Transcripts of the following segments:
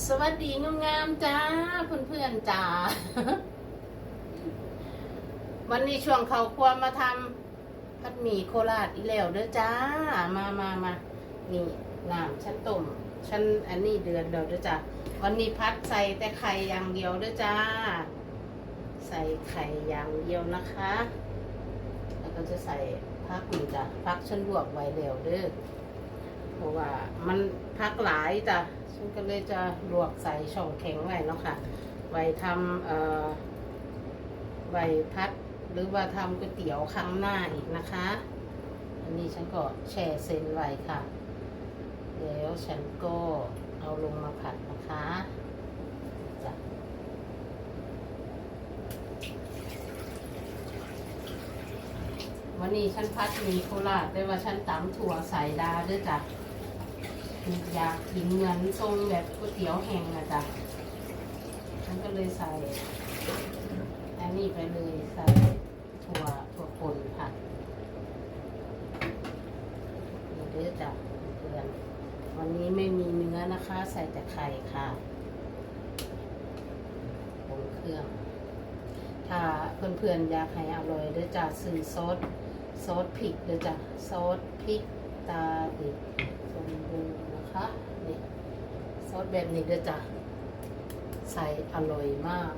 สวัสดีงามๆจ้าเพื่อนๆจ้าวันนี้ช่วงเขาควรมาทำผัดหมี่โคราชอีแล้วเด้อจ้า มามามานี่น้ำชั้นต้มชั้นอันนี้เดือนเดียวเด้อจ้าวันนี้พัดใส่แต่ไข่อย่างเดียวเด้อจ้า ใส่ไข่อย่างเดียวนะคะ แล้วก็จะใส่พักนี่จ้ะพักฉันลวกไว้แล้วเด้อเพราะว่ามันพักหลายจ้ะ ฉันก็เลยจะลวกใส่ช่องแข็งไว้เนาะค่ะ ไว้ทำเอ่อไว้พัดหรือว่าทำก๋วยเตี๋ยวครั้งหน้าอีกนะคะ อันนี้ฉันก็แช่เซนไว้ค่ะ แล้วฉันก็เอาลงมาผัดนะคะวันนี้ฉันพัดหมีโคราชด้วยว่าฉันตำถั่วใส่ดาด้วยจ้ะ อยากกินเหมือนทรงแบบก๋วยเตี๋ยวแห้งนะจ๊ะฉันก็เลยใส่ อันนี้ไปเลยใส่ถั่วถั่วป่นผัดนี่เด้อจ้ะเพื่อนวันนี้ไม่มีเนื้อนะคะ ใส่แต่ไข่ค่ะปรุงเครื่อง ถ้าเพื่อนๆอยากให้อร่อยเด้อจ้ะซื้อซอสซอสพริกเด้อจ้ะซอสพริกตาดิบสมบูรณ์นะคะนี่ ซอสแบบนี้ด้อจ้ะใส่อร่อยมาก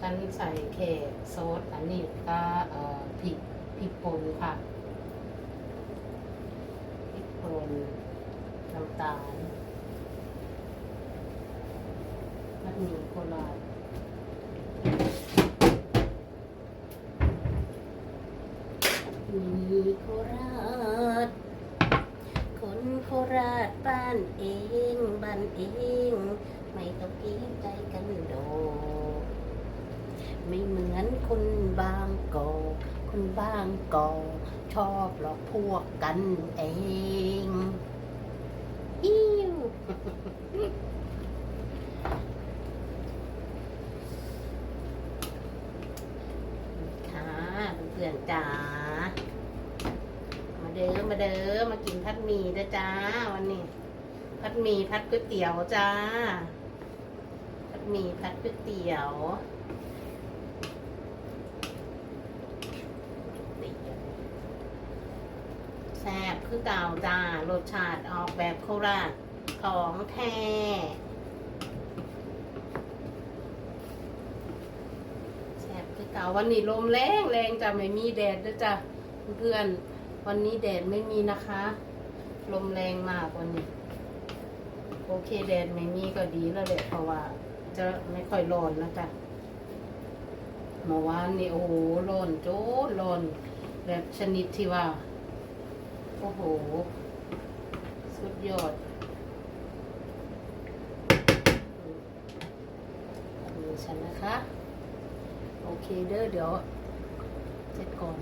ฉันใส่แค่ซอสอันนี้ก็เอ่อพริกพริกป่นค่ะพริกป่นน้ำตาลมันมีโครามีโคราช คนโคราชบ้านเองบ้านเอง ไม่ต้องเกรงใจกันโดอกไม่เหมือนคนบางกอกคนบางกอกชอบหลอกพวกกันเองอิ้วค่ะเพื่อนจ๋ามาเด้อมาเด้อมากินพัดหมี่เด้อจ้าวันนี้ พัดหมี่พัดก๋วยเตี๋ยวจ้าพัดหมี่พัดก๋วยเตี๋ยวแซ่บคือเก่าจ้ารสชาติออกแบบโคราชของแท้แซ่บคือเก่าวันนี้ลมแรงแรงจะไม่มีแดดด้วยจ้ะเพื่อนวันนี้แดดไม่มีนะคะ ลมแรงมากวันนี้ โอเคแดดไม่มีก็ดีแล้วแหละเพราะว่า จะไม่ค่อยร้อนนะจ๊ะเมื่อวานนี่โอ้โหร้อนโจ้ร้อนแบบชนิดที่ว่า โอ้โห สุดยอดมือฉันนะคะ โอเคเด้อเดี๋ยวเสร็จก่อน